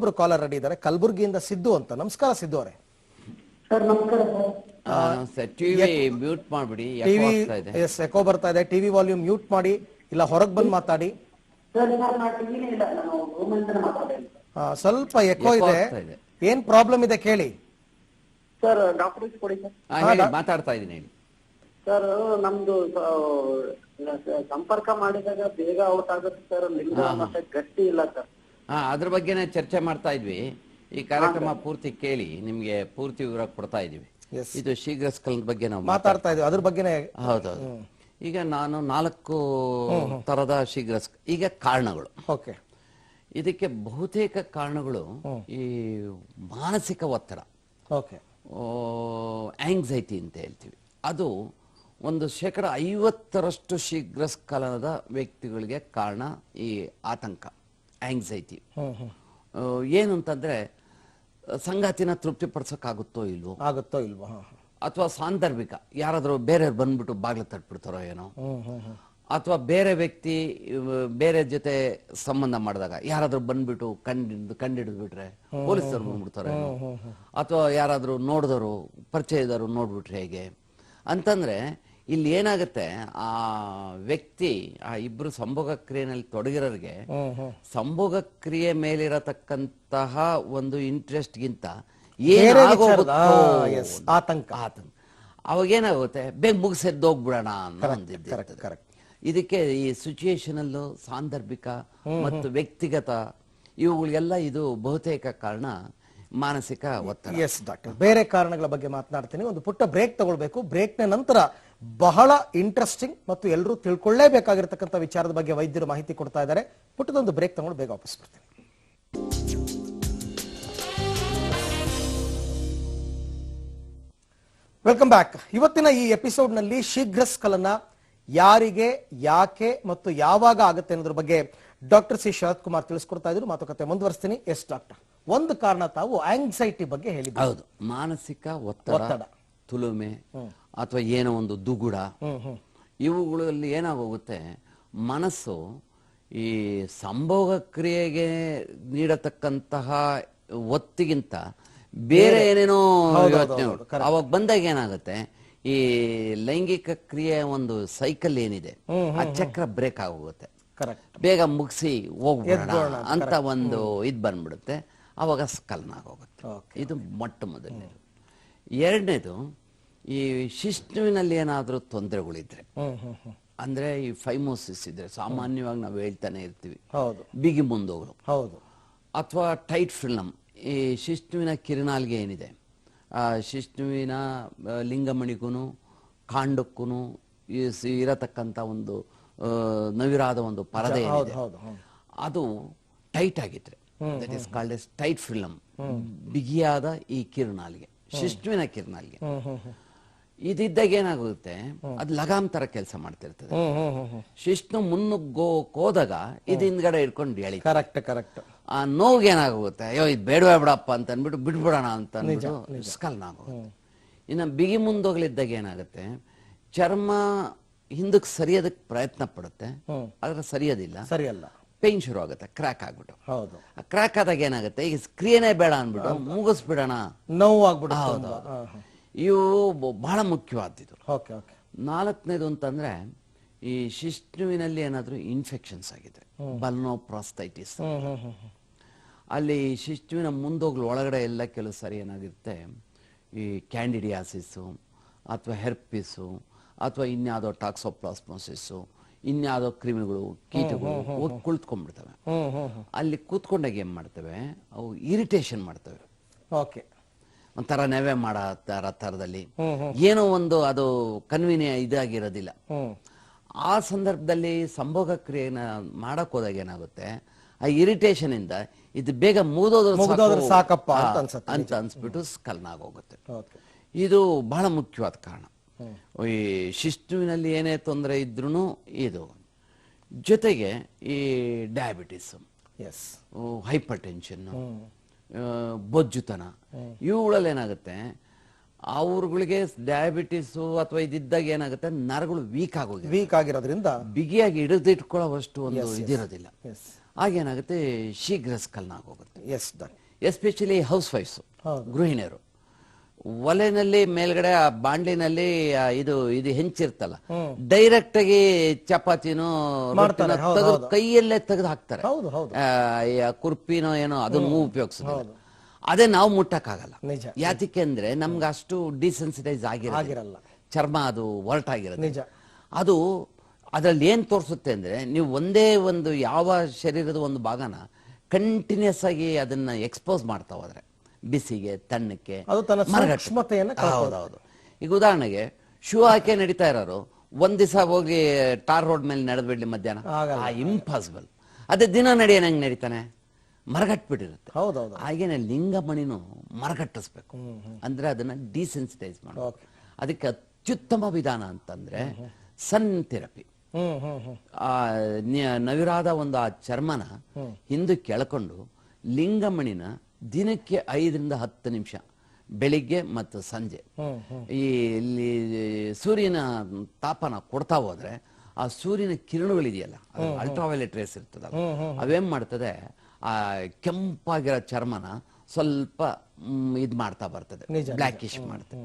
ಇನ್ನೊಬ್ರು caller ready ಇದ್ದಾರೆ. ಕಲಬುರಗಿಯಿಂದ ಸಿದ್ದು ಅಂತ. ನಮಸ್ಕಾರ ಸಿದ್ದು ಅವರೇ. ಸರ್ ನಮಸ್ಕಾರ ಸರ್. ಟಿವಿ ಮ್ಯೂಟ್ ಮಾಡ್ಬಿಡಿ. ಯಾಕೋ ಟಿವಿ ಆಗ್ತಾ ಇದೆ. ಎಸ್ ಎಕೋ ಬರ್ತಾ ಇದೆ. ಟಿವಿ ವಾಲ್ಯೂಮ್ ಮ್ಯೂಟ್ ಮಾಡಿ ಇಲ್ಲ ಹೊರಗೆ ಬಂದು ಮಾತಾಡಿ. ಸರ್ ಸರ್ ನಾ ಟಿವಿನೇ ಇಲ್ಲ. ನಾನು ಆ, ಸ್ವಲ್ಪ ಎಕೋ Echo ಇದೆ. ಆಗ್ತಾ ಇದೆ. ಏನ್ ಪ್ರಾಬ್ಲಮ್ ಇದೆ ಕೇಳಿ. ಸರ್ ಡಾಕ್ಟರ್ ಕೊಡಿ ಸರ್. ಹಾ, ಹೇಳಿ ಮಾತಾಡ್ತಾ ಇದೀನಿ ಹೇಳಿ. ಸರ್ ನಮ್ದು ಸ- ಸಂಪರ್ಕ ಮಾಡಿದಾಗ ಬೇಗ ಔಟ್ ಆಗುತ್ತೆ ಸರ್. ಲಿಂಗ ಮತ್ತೆ ಗಟ್ಟಿ ಇಲ್ಲ ಸರ್. ಹಾ ಅದ್ರ ಬಗ್ಗೆನೇ ಚರ್ಚೆ ಮಾಡ್ತಾ ಇದ್ವಿ. ಈ ಕಾರ್ಯಕ್ರಮ ಪೂರ್ತಿ ಕೇಳಿ ನಿಮ್ಗೆ ಪೂರ್ತಿ ವಿವರ ಕೊಡ್ತಾ ಇದೀವಿ. ಇದು ಶೀಘ್ರ ಸ್ಕಲನ ಬಗ್ಗೆ ನಾವು ಮಾತಾಡ್ತಾ ಇದೀವಿ ಅದ್ರ ಬಗ್ಗೆನೇ ಹೌದೌದು. ಈಗ ನಾನು ನಾಲ್ಕು ತರದ ಶೀಘ್ರ ಈಗ ಕಾರಣಗಳು. ಓಕೆ. ಇದಕ್ಕೆ ಬಹುತೇಕ ಕಾರಣಗಳು ಈ ಮಾನಸಿಕ ಒತ್ತಡ. ಓಕೆ. ಆಂಗ್ಸೈಟಿ ಅಂತ ಹೇಳ್ತೀವಿ. ಅದು ಒಂದು ಶೇಕಡ ಐವತ್ತರಷ್ಟು ಶೀಘ್ರ ಸ್ಖಲನದ ವ್ಯಕ್ತಿಗಳಿಗೆ ಕಾರಣ ಈ ಆತಂಕ. ಆಂಗ್ಸೈಟಿ ಏನಂತಂದ್ರೆ ಸಂಗಾತಿನ ಏನು ಅಂತಂದ್ರೆ ಸಂಗಾತಿನ ತೃಪ್ತಿಪಡಿಸೋಕ್ಕಾಗುತ್ತೋ ಇಲ್ವೋ? ಆಗುತ್ತೋ ಇಲ್ವೋ. ಅಥವಾ ಸಾಂದರ್ಭಿಕ ಯಾರಾದರೂ ಬೇರೆ ಬಂದ್ಬಿಟ್ಟು ಬಾಗಿಲು ತಟ್ಬಿಡ್ತಾರೋ ಏನೋ? ಅಥವಾ ಬೇರೆ ವ್ಯಕ್ತಿ ಬೇರೆ ಜೊತೆ ಸಂಬಂಧ ಮಾಡಿದಾಗ ಯಾರಾದ್ರೂ ಬಂದ್ಬಿಟ್ಟು ಕಂಡು ಕಂಡಿಡಿದ್ಬಿಟ್ರೆ ಪೊಲೀಸರು ಬಂದ್ಬಿಡ್ತಾರೆ ಅಥವಾ ಯಾರಾದ್ರೂ ನೋಡಿದವರು ಪರಿಚಯದವರು ನೋಡ್ಬಿಟ್ರೆ ಹೇಗೆ? ಅಂತಂದ್ರೆ ಇಲ್ಲಿ ಏನಾಗುತ್ತೆ? ಆ ವ್ಯಕ್ತಿ ಆ ಇಬ್ರು ಸಂಭೋಗ ಕ್ರಿಯೆನಲ್ಲಿ ತೊಡಗಿರೋರಿಗೆ ಸಂಭೋಗ ಕ್ರಿಯೆ ಮೇಲಿರತಕ್ಕಂತಹ ಒಂದು ಇಂಟ್ರೆಸ್ಟ್ ಗಿಂತ ಆತಂಕ. ಆತಂಕ. ಆತಂಕ ಅವಾಗೇನಾಗುತ್ತೆ ಬೇಗ ಮುಗಿಸೆದ್ದೋಗ್ಬಿಡೋಣ ಅನ್ನೋ ಇದಕ್ಕೆ ಈ ಸಿಚುಯೇಷನಲ್ ಸಾಂದರ್ಭಿಕ ಮತ್ತು ವ್ಯಕ್ತಿಗತ ಇವುಗಳಿಗೆಲ್ಲ ಇದು ಬಹುತೇಕ ಕಾರಣ ಮಾನಸಿಕ ಒತ್ತಡ. ಎಸ್ ಡಾಕ್ಟರ್ ಬೇರೆ ಕಾರಣಗಳ ಬಗ್ಗೆ ಮಾತನಾಡ್ತೀನಿ. ಒಂದು ಪುಟ್ಟ ಬ್ರೇಕ್ ತಗೊಳ್ಬೇಕು. ಬ್ರೇಕ್ನ ನಂತರ ಬಹಳ ಇಂಟ್ರೆಸ್ಟಿಂಗ್ ಮತ್ತು ಎಲ್ಲರೂ ತಿಳ್ಕೊಳ್ಳೇಬೇಕಾಗಿರ್ತಕ್ಕಂಥ ವಿಚಾರದ ಬಗ್ಗೆ ವೈದ್ಯರು ಮಾಹಿತಿ ಕೊಡ್ತಾ ಇದ್ದಾರೆ. ಪುಟ್ಟದೊಂದು ಬ್ರೇಕ್ ತಗೊಂಡು ಬೇಗ ವಾಪಸ್ ಬರ್ತೀನಿ. ವೆಲ್ಕಮ್ ಬ್ಯಾಕ್ ಇವತ್ತಿನ ಈ ಎಪಿಸೋಡ್ನಲ್ಲಿ ಶೀಘ್ರ ಸ್ಖಲನ ಯಾರಿಗೆ ಯಾಕೆ ಮತ್ತು ಯಾವಾಗ ಆಗುತ್ತೆ ಅನ್ನೋದ್ರ ಬಗ್ಗೆ ಡಾಕ್ಟರ್ ಸಿ ಶರತ್ ಕುಮಾರ್ ತಿಳಿಸ್ಕೊಡ್ತಾ ಇದ್ರು. ಮಾತುಕತೆ ಮುಂದುವರಿಸ್ತೀನಿ. ಎಸ್ ಡಾಕ್ಟರ್ ಒಂದು ಕಾರಣ ತಾವು ಆಂಗ್ಸೈಟಿ ಬಗ್ಗೆ ಹೇಳಿದ್ರು ಹೌದು. ಮಾನಸಿಕ ಒತ್ತಡ. ತುಲುಮೆ ಅಥವಾ ಏನೋ ಒಂದು ದುಗುಡ ಇವುಗಳಲ್ಲಿ ಏನಾಗೋಗುತ್ತೆ? ಮನಸ್ಸು ಈ ಸಂಭೋಗ ಕ್ರಿಯೆಗೆ ನೀಡತಕ್ಕಂತಹ ಒತ್ತಿಗಿಂತ ಬೇರೆ ಏನೇನೋ ಯೋಚನೆ ಅವಾಗ ಬಂದಾಗ ಏನಾಗುತ್ತೆ? ಈ ಲೈಂಗಿಕ ಕ್ರಿಯೆ ಒಂದು ಸೈಕಲ್ ಏನಿದೆ ಆ ಚಕ್ರ ಬ್ರೇಕ್ ಆಗೋಗುತ್ತೆ. ಬೇಗ ಮುಗಿಸಿ ಹೋಗ್ಬಿಡೋಣ ಅಂತ ಒಂದು ಇದ್ ಬಂದ್ಬಿಡುತ್ತೆ. ಅವಾಗ ಸ್ಕಲ್ನ ಆಗೋಗುತ್ತೆ. ಇದು ಮೊಟ್ಟ ಮೊದಲನೇದು. ಎರಡನೇದು ಈ ಶಿಶ್ನುವಿನಲ್ಲಿ ಏನಾದರೂ ತೊಂದರೆಗಳಿದ್ರೆ ಅಂದ್ರೆ ಈ ಫೈಮೋಸಿಸ್ ಇದ್ರೆ ಸಾಮಾನ್ಯವಾಗಿ ನಾವು ಹೇಳ್ತಾನೆ ಇರ್ತೀವಿ. ಹೌದು. ಬಿಗಿ ಮುಂದೋಗ್ರು ಹೌದು. ಅಥವಾ ಟೈಟ್ ಫಿಲ್ಮ್ ಈ ಶಿಶ್ನುವಿನ ಕಿರಣಾಲ್ಗೆ ಏನಿದೆ? ಆ ಶಿಶ್ನುವಿನ ಲಿಂಗಮಣಿಗೂ ಕಾಂಡಕ್ಕೂ ಇರತಕ್ಕಂಥ ಒಂದು ನವಿರಾದ ಒಂದು ಪರದೆ ಏನಿದೆ? ಅದು ಟೈಟ್ ಆಗಿದ್ರೆ that is called as tight film. ಬಿಗಿಯಾದ ಈ ಕಿರಣಾಲ್ಗೆ ಶಿಶ್ನುವಿನ ಕಿರಣಾಲ್ಗೆ ಇದಿದ್ದಾಗ ಏನಾಗುತ್ತೆ? ಅದು ಲಗಾಮ್ ತರ ಕೆಲಸ ಮಾಡ್ತಿರ್ತದೆ. ಶಿಷ್ಣು ಮುನ್ನುಗ್ಗೋ ಹೋದಾಗ ಇದು ಹಿಂದ್ಗಡೆ ಇಟ್ಕೊಂಡು ಹೇಳಿ ಕರೆಕ್ಟ್ ಕರೆಕ್ಟ್. ಆ ನೋವು ಏನಾಗುತ್ತೆ ಅಯ್ಯೋ ಇದು ಬೇಡವೇ ಬಿಡಪ್ಪ ಅಂತ ಅಂದ್ಬಿಟ್ಟು ಬಿಟ್ಬಿಡೋಣ ಅಂತ ಅಂದ್ಬಿಟ್ಟು ಸ್ಕಲ್ನ ಆಗುತ್ತೆ ಇನ್ನು ಬಿಗಿ ಮುಂದೋಗ್ಲಿದ್ದಾಗ ಏನಾಗುತ್ತೆ? ಚರ್ಮ ಹಿಂದಕ್ಕೆ ಸರಿಯೋದಕ್ಕೆ ಪ್ರಯತ್ನ ಪಡುತ್ತೆ. ಆದ್ರೆ ಸರಿಯೋದಿಲ್ಲ. ಸರಿಯಲ್ಲ. ಪೇನ್ ಶುರು ಆಗುತ್ತೆ ಕ್ರ್ಯಾಕ್ ಆಗ್ಬಿಟ್ಟು. ಹೌದು. ಕ್ರ್ಯಾಕ್ ಆದಾಗ ಏನಾಗುತ್ತೆ? ಈಗ ಕ್ರಿಯೆನೇ ಬೇಡ ಅಂದ್ಬಿಟ್ಟು ಮುಗಿಸ್ಬಿಡೋಣ. ನೋವು ಆಗ್ಬಿಡ ತುಂಬಾ. ಇವು ಬಹಳ ಮುಖ್ಯವಾದ್ದು ಓಕೆ ಓಕೆ. ನಾಲ್ಕನೇದು ಅಂತಂದ್ರೆ ಈ ಶಿಶ್ನುವಿನಲ್ಲಿ ಏನಾದರೂ ಇನ್ಫೆಕ್ಷನ್ಸ್ ಆಗಿದೆ ಬಲ್ನೋ ಪ್ರಾಸ್ತೈಟಿಸ್. ಅಲ್ಲಿ ಶಿಶ್ನುವಿನ ಮುಂದೋಗ್ಲು ಒಳಗಡೆ ಎಲ್ಲ ಕೆಲವು ಸರಿ ಏನಾಗಿರುತ್ತೆ ಈ ಕ್ಯಾಂಡಿಡಿಯಾಸಿಸ್ಸು ಅಥವಾ ಹೆರ್ಪಿಸು ಅಥವಾ ಇನ್ಯಾವುದೋ ಟಾಕ್ಸೋಪ್ಲಾಸ್ಮೋಸಿಸ್ಸು ಇನ್ಯಾವುದೋ ಕ್ರಿಮಿಗಳು ಕೀಟಗಳು ಹೋಗಿ ಕುಳಿತುಕೊಂಡ್ಬಿಡ್ತವೆ. ಅಲ್ಲಿ ಕೂತ್ಕೊಂಡಾಗ ಏನು ಮಾಡ್ತವೆ? ಅವು ಇರಿಟೇಷನ್ ಮಾಡ್ತವೆ. ಓಕೆ. ಒಂಥರ ನೆವೆ ಮಾಡೋ ತರ ಥರದಲ್ಲಿ. ಏನೋ ಒಂದು ಅದು ಕನ್ವಿನಿಯ ಇದಾಗಿರೋದಿಲ್ಲ. ಆ ಸಂದರ್ಭದಲ್ಲಿ ಸಂಭೋಗ ಕ್ರಿಯೆನ ಮಾಡಕ್ ಹೋದಾಗ ಏನಾಗುತ್ತೆ? ಆ ಇರಿಟೇಷನ್ ಇಂದ ಇದು ಬೇಗ ಮುಗಿದೋದ್ರ ಸಾಕಪ್ಪ ಅಂತ ಅನ್ಸ್ಬಿಟ್ಟು ಸ್ಕಲ್ನ ಆಗೋಗುತ್ತೆ ಇದು ಬಹಳ ಮುಖ್ಯವಾದ ಕಾರಣ. ಈ ಶಿಸ್ತುವಿನಲ್ಲಿ ಏನೇ ತೊಂದರೆ ಇದ್ರೂ ಇದು. ಜೊತೆಗೆ ಈ ಡಯಾಬಿಟಿಸ್ ಎಸ್ ಹೈಪರ್ ಟೆನ್ಷನ್ ಬೊಜ್ಜುತನ. ಇವುಗಳಲ್ಲಿ ಏನಾಗುತ್ತೆ? ಅವ್ರಗಳಿಗೆ ಡಯಾಬಿಟಿಸು ಅಥವಾ ಇದಿದ್ದಾಗ ಏನಾಗುತ್ತೆ? ನರಗಳು ವೀಕ್ ಆಗೋಗಿ ವೀಕ್ ಆಗಿರೋದ್ರಿಂದ ಬಿಗಿಯಾಗಿ ಹಿಡಿದಿಟ್ಕೊಳ್ಳೋವಷ್ಟು ಒಂದು ಇದಿರೋದಿಲ್ಲ. ಆಗೇನಾಗುತ್ತೆ ಶೀಘ್ರ ಸ್ಕಲ್ನ ಆಗೋಗುತ್ತೆ ಎಸ್ ಎಸ್ಪೆಷಲಿ ಹೌಸ್ ವೈಫ್ಸ್ ಗೃಹಿಣಿಯರು. ಒಲೆನಲ್ಲಿ ಮೇಲ್ಗಡೆ ಆ ಬಾಂಡ್ಲಿನಲ್ಲಿ ಇದು ಇದು ಹೆಂಚಿರ್ತಲ್ಲ. ಡೈರೆಕ್ಟ್ ಆಗಿ ಚಪಾತಿನೋ ಕೈಯಲ್ಲೇ ತೆಗೆದು ಹಾಕ್ತಾರೆ. ಕುರ್ಪಿನೋ ಏನೋ ಅದನ್ನು ಉಪಯೋಗಿಸೋದಿಲ್ಲ ಅದೇ ನಾವು ಮುಟ್ಟಕ್ಕಾಗಲ್ಲ ನಿಜ. ಯಾತಕ್ಕೆ ಅಂದ್ರೆ ನಮ್ಗೆ ಅಷ್ಟು ಡಿಸೆನ್ಸಿಟೈಸ್ ಆಗಿರಲ್ಲ ಆಗಿರಲ್ಲ. ಚರ್ಮ ಅದು ನಿಜ. ಅದು ಅದ್ರಲ್ಲಿ ಏನ್ ತೋರಿಸುತ್ತೆ ಅಂದ್ರೆ ನೀವು ಒಂದೇ ಒಂದು ಯಾವ ಶರೀರದ ಒಂದು ಭಾಗನ ಕಂಟಿನ್ಯೂಸ್ ಆಗಿ ಅದನ್ನ ಎಕ್ಸ್ಪೋಸ್ ಮಾಡ್ತಾ ಹೋದ್ರೆ ಬಿಸಿಗೆ ತಣ್ಣಕ್ಕೆ ಅದು ತನ್ನ ಮರಗಟ್ಟು. ಸೂಕ್ಷ್ಮತೆಯನ್ನ ಹೌದೌದು ಈಗ ಉದಾಹರಣೆಗೆ ಶೂ ಹಾಕಿ ನಡೀತಾ ಇರೋರು ಒಂದ್ ದಿವಸ ಹೋಗಿ ಟಾರ್ ರೋಡ್ ಮೇಲೆ ನಡೆದ್ಬಿಡ್ಲಿ ಮಧ್ಯಾಹ್ನ ಆಗಲ್ಲ. ಇಂಪಾಸಿಬಲ್ ಅದೇ ದಿನ ನಡೆಯೋಣ ಹೆಂಗ್ ನಡೀತಾನೆ ಮರಗಟ್ಬಿಟ್ಟಿರುತ್ತೆ. ಹೌದೌದು. ಹಾಗೇನೆ ಲಿಂಗಮಣಿನೂ ಮರಗಟ್ಟಿಸ್ಬೇಕು. ಅಂದ್ರೆ ಅದನ್ನ ಡಿಸೆನ್ಸಿಟೈಸ್ ಮಾಡಬೇಕು. ಅದಕ್ಕೆ ಅತ್ಯುತ್ತಮ ವಿಧಾನ ಅಂತಂದ್ರೆ ಸನ್ ಥೆರಪಿ. ಆ ನವಿರಾದ ಒಂದು ಆ ಚರ್ಮನ ಹಿಂದೆ ಕೆಳ್ಕೊಂಡು ಲಿಂಗಮಣಿನ ದಿನಕ್ಕೆ ಐದರಿಂದ ಹತ್ತು ನಿಮಿಷ ಬೆಳಿಗ್ಗೆ ಮತ್ತು ಸಂಜೆ. ಈ ಇಲ್ಲಿ ಸೂರ್ಯನ ತಾಪನ ಕೊಡ್ತಾ ಹೋದ್ರೆ ಆ ಸೂರ್ಯನ ಕಿರಣಗಳಿದೆಯಲ್ಲ ಅಲ್ಟ್ರಾವೈಲೆಟ್ ರೇಸ್ ಇರ್ತದಲ್ಲ ಅವೇನ್ ಮಾಡ್ತದೆ? ಆ ಕೆಂಪಾಗಿರೋ ಚರ್ಮನ ಸ್ವಲ್ಪ ಇದು ಮಾಡ್ತಾ ಬರ್ತದೆ. ಬ್ಲ್ಯಾಕಿಶ್ ಮಾಡ್ತದೆ.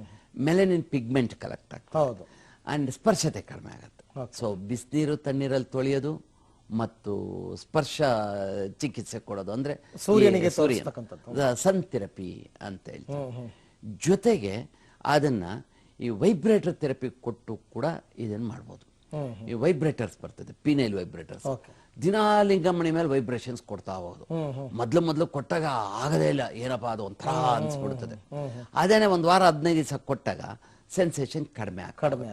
ಮೆಲನಿನ್ ಪಿಗ್ಮೆಂಟ್ ಕಲೆಕ್ಟ್ ಆಗ್ತದೆ. ಅಂಡ್ ಸ್ಪರ್ಶತೆ ಕಡಿಮೆ ಆಗುತ್ತೆ. ಸೊ ಬಿಸಿನೀರು ತಣ್ಣೀರಲ್ಲಿ ತೊಳೆಯೋದು ಮತ್ತು ಸ್ಪರ್ಶ ಚಿಕಿತ್ಸೆ ಕೊಡೋದು. ಅಂದ್ರೆ ಸೂರ್ಯನಿಗೆ ಸೂರ್ಯ ಸನ್ ಥೆರಪಿ ಅಂತ ಹೇಳ್ತಾರೆ ಜೊತೆಗೆ ಅದನ್ನ ಈ ವೈಬ್ರೇಟರ್ ಥೆರಪಿ ಕೊಟ್ಟು ಕೂಡ ಇದನ್ನ ಮಾಡ್ಬೋದು. ಈ ವೈಬ್ರೇಟರ್ಸ್ ಬರ್ತದೆ. Penile vibrators. ದಿನಾ ಲಿಂಗಮಣಿ ಮೇಲೆ ವೈಬ್ರೇಷನ್ಸ್ ಕೊಡ್ತಾ ಹೋಗೋದು. ಮೊದ್ಲು ಮೊದ್ಲು ಕೊಟ್ಟಾಗ ಆಗದೇ ಇಲ್ಲ ಏನಪ್ಪಾ ಅದು ಒಂಥರ ಅನ್ಸ್ಬಿಡ್ತದೆ. ಅದೇನೆ ಒಂದ್ ವಾರ ಹದಿನೈದು ದಿವಸ ಕೊಟ್ಟಾಗ ಸೆನ್ಸೇಷನ್ ಕಡಿಮೆ ಕಡಿಮೆ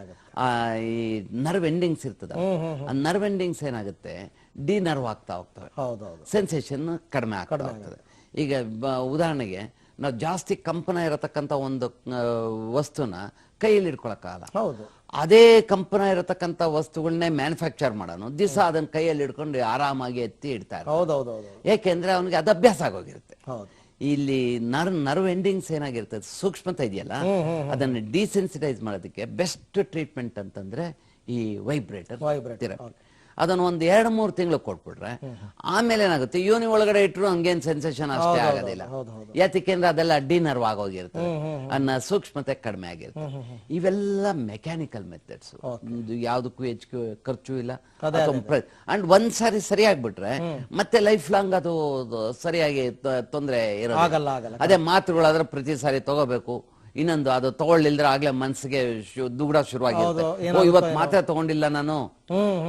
ಈ ನರ್ವ್ ಎಂಡಿಂಗ್ಸ್ ಇರ್ತದ ಆ ನರ್ವ್ ಎಂಡಿಂಗ್ಸ್ ಏನಾಗುತ್ತೆ? ಡಿ ನರ್ವ್ ಆಗ್ತಾ ಹೋಗ್ತವೆ. ಸೆನ್ಸೇಷನ್ ಕಡಿಮೆ ಆಗ್ತಾ ಹೋಗ್ತದೆ. ಈಗ ಉದಾಹರಣೆಗೆ ನಾವು ಜಾಸ್ತಿ ಕಂಪನ ಇರತಕ್ಕಂಥ ಒಂದು ವಸ್ತುನ ಕೈಯಲ್ಲಿ ಇಟ್ಕೊಳಕ್ಕಾಗಲ್ಲ ಹೌದು. ಅದೇ ಕಂಪನ ಇರತಕ್ಕಂತ ವಸ್ತುಗಳನ್ನೇ ಮ್ಯಾನುಫ್ಯಾಕ್ಚರ್ ಮಾಡೋನು. ದಿವಸ ಅದನ್ನ ಕೈಯಲ್ಲಿ ಇಟ್ಕೊಂಡು ಆರಾಮಾಗಿ ಎತ್ತಿ ಇಡ್ತಾರೆ. ಹೌದು ಯಾಕೆಂದ್ರೆ ಅವನಿಗೆ ಅದು ಅಭ್ಯಾಸ ಆಗೋಗಿರುತ್ತೆ. ಇಲ್ಲಿ ನರ್ ನರ್ವ್ ಎಂಡಿಂಗ್ಸ್ ಏನಾಗಿರ್ತದೆ ಸೂಕ್ಷ್ಮತೆ ಇದೆಯಲ್ಲ ಅದನ್ನ ಡಿಸೆನ್ಸಿಟೈಸ್ ಮಾಡೋದಕ್ಕೆ ಬೆಸ್ಟ್ ಟ್ರೀಟ್ಮೆಂಟ್ ಅಂತಂದ್ರೆ ಈ ವೈಬ್ರೇಟರ್ Vibrator, ಅದನ್ನ ಒಂದ್ ಎರಡ್ ಮೂರು ತಿಂಗಳು ಕೊಟ್ಬಿಟ್ರೆ ಆಮೇಲೆ ಏನಾಗುತ್ತೆ? ಯೋನಿ ಒಳಗಡೆ ಇಟ್ರು ಹಂಗೇನ್ ಸೆನ್ಸೇಷನ್ ಅಷ್ಟೇ ಆಗೋದಿಲ್ಲ. ಯಾತಿಕೆಂದ್ರೆ. ಅದೆಲ್ಲ ಅಡ್ಡಿ ನರ್ವ್ ಆಗೋಗಿರ್ತದೆ ಅನ್ನ ಸೂಕ್ಷ್ಮತೆ ಕಡಿಮೆ ಆಗಿರುತ್ತೆ ಇವೆಲ್ಲ ಮೆಕ್ಯಾನಿಕಲ್ ಮೆಥಡ್ಸ್ ಯಾವ್ದಕ್ಕೂ ಹೆಚ್ಚು ಖರ್ಚು ಇಲ್ಲ. ಅಂಡ್ ಒಂದ್ ಸಾರಿ ಸರಿಯಾಗ್ಬಿಟ್ರೆ ಮತ್ತೆ ಲೈಫ್ ಲಾಂಗ್ ಅದು ಸರಿಯಾಗಿ ತೊಂದರೆ ಆಗಲ್ಲ. ಅದೇ ಮಾತುಗಳಾದ್ರೆ ಪ್ರತಿ ಸಾರಿ ತಗೋಬೇಕು. ಇನ್ನೊಂದು ಅದು ತಗೊಳ್ಳಿಲ್ದ್ರೆ ಆಗ್ಲೇ ಮನ್ಸಿಗೆ ದುಗುಡ ಶುರುವಾಗಿರುತ್ತೆ. ಓ ಇವತ್ ಮಾತ್ರ ತಗೊಂಡಿಲ್ಲ ನಾನು.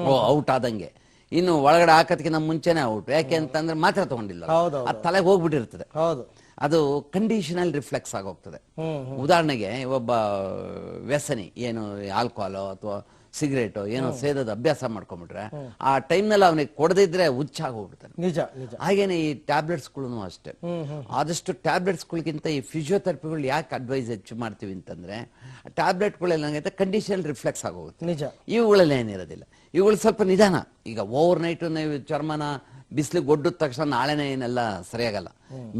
ಓ ಔಟ್ ಆದಂಗೆ. ಇನ್ನು ಒಳಗಡೆ ಹಾಕದ್ಕಿಂತ ಮುಂಚೆನೆ ಔಟ್. ಯಾಕೆ ಅಂತಂದ್ರೆ ಮಾತ್ರ ತಗೊಂಡಿಲ್ಲ ಅದು ತಲೆಗೆ ಹೋಗ್ಬಿಟ್ಟಿರ್ತದೆ. ಅದು ಕಂಡೀಷನಲ್ ರಿಫ್ಲೆಕ್ಸ್ ಆಗೋಗ್ತದೆ. ಉದಾಹರಣೆಗೆ ಒಬ್ಬ ವ್ಯಸನಿ ಏನು ಆಲ್ಕೋಹಾಲೋ ಅಥವಾ ಸಿಗರೇಟೋ ಏನೋ ಸೇದದ ಅಭ್ಯಾಸ ಮಾಡ್ಕೊಂಡ್ಬಿಟ್ರೆ ಆ ಟೈಮ್ನಲ್ಲಿ ಅವನಿಗೆ ಕೊಡದಿದ್ರೆ ಹುಚ್ಚಾಗಿ ಹೋಗ್ಬಿಡ್ತಾನೆ ನಿಜ ನಿಜ. ಹಾಗೇನೆ ಈ ಟ್ಯಾಬ್ಲೆಟ್ಸ್ಗಳು ಅಷ್ಟೇ. ಆದಷ್ಟು ಟ್ಯಾಬ್ಲೆಟ್ಸ್ಗಳಿಗಿಂತ ಈ ಫಿಸಿಯೋಥೆರಪಿಗಳು ಯಾಕೆ ಅಡ್ವೈಸ್ ಹೆಚ್ಚು ಮಾಡ್ತೀವಿ ಅಂತಂದ್ರೆ ಟ್ಯಾಬ್ಲೆಟ್ಗಳೆಲ್ಲ ಏನಾಗುತ್ತೆ ಕಂಡೀಷನ್ ರಿಫ್ಲೆಕ್ಸ್ ಆಗೋಗುತ್ತೆ. ನಿಜ. ಇವುಗಳಲ್ಲಿ ಏನಿರೋದಿಲ್ಲ. ಇವುಗಳು ಸ್ವಲ್ಪ ನಿಧಾನ. ಈಗ ಓವರ್ ನೈಟ್ ನೀವು ಚರ್ಮನ ಬಿಸಿಲಿಗೆ ಒಡ್ಡಿದ ತಕ್ಷಣ ನಾಳೆನೇ ಏನೆಲ್ಲ ಸರಿಯಾಗಲ್ಲ.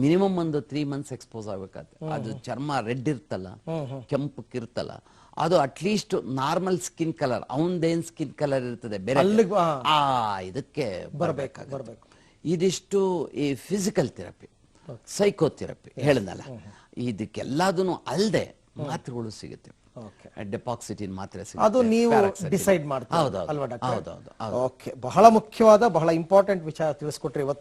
ಮಿನಿಮಮ್ ಒಂದು ತ್ರೀ ಮಂತ್ಸ್ ಎಕ್ಸ್ಪೋಸ್ ಆಗ್ಬೇಕಾಗುತ್ತೆ. ಅದು ಚರ್ಮ ರೆಡ್ ಇರ್ತಲ್ಲ ಕೆಂಪಕ್ಕಿರ್ತಲ್ಲ ಅದು at least normal skin colour ಅವನದೇನ್ skin colour ಇರ್ತದೆ ಬೇರೆ ಅಲ್ಲಿಗೆ. ಆ ಇದಕ್ಕೆ ಬರಬೇಕು ಬರಬೇಕು. ಇದಿಷ್ಟು ಈ ಫಿಸಿಕಲ್ ಥೆರಪಿ ಸೈಕೋಥೆರಪಿ ಹೇಳಿದ್ನಲ್ಲ ಇದಕ್ಕೆಲ್ಲದೂ ಅಲ್ಲದೆ ಮಾತ್ರೆಗಳು ಸಿಗುತ್ತೆ. ಓಕೆ ಡೆಪಾಕ್ಸಿಟಿನ್ ಮಾತ್ರೆ ಅದು ನೀವು Paroxetine. ಡಿಸೈಡ್ ಮಾಡ್ತೀರಾ? ಹೌದೌದು, ಅಲ್ವಾ ಡಾಕ್ಟರ್? ಹೌದೌದು, ಹೌದು. ಓಕೆ ಬಹಳ ಮುಖ್ಯವಾದ ಬಹಳ ಇಂಪಾರ್ಟೆಂಟ್ ವಿಚಾರ ತಿಳಿಸ್ಕೊಟ್ರಿ. ಇವತ್ತು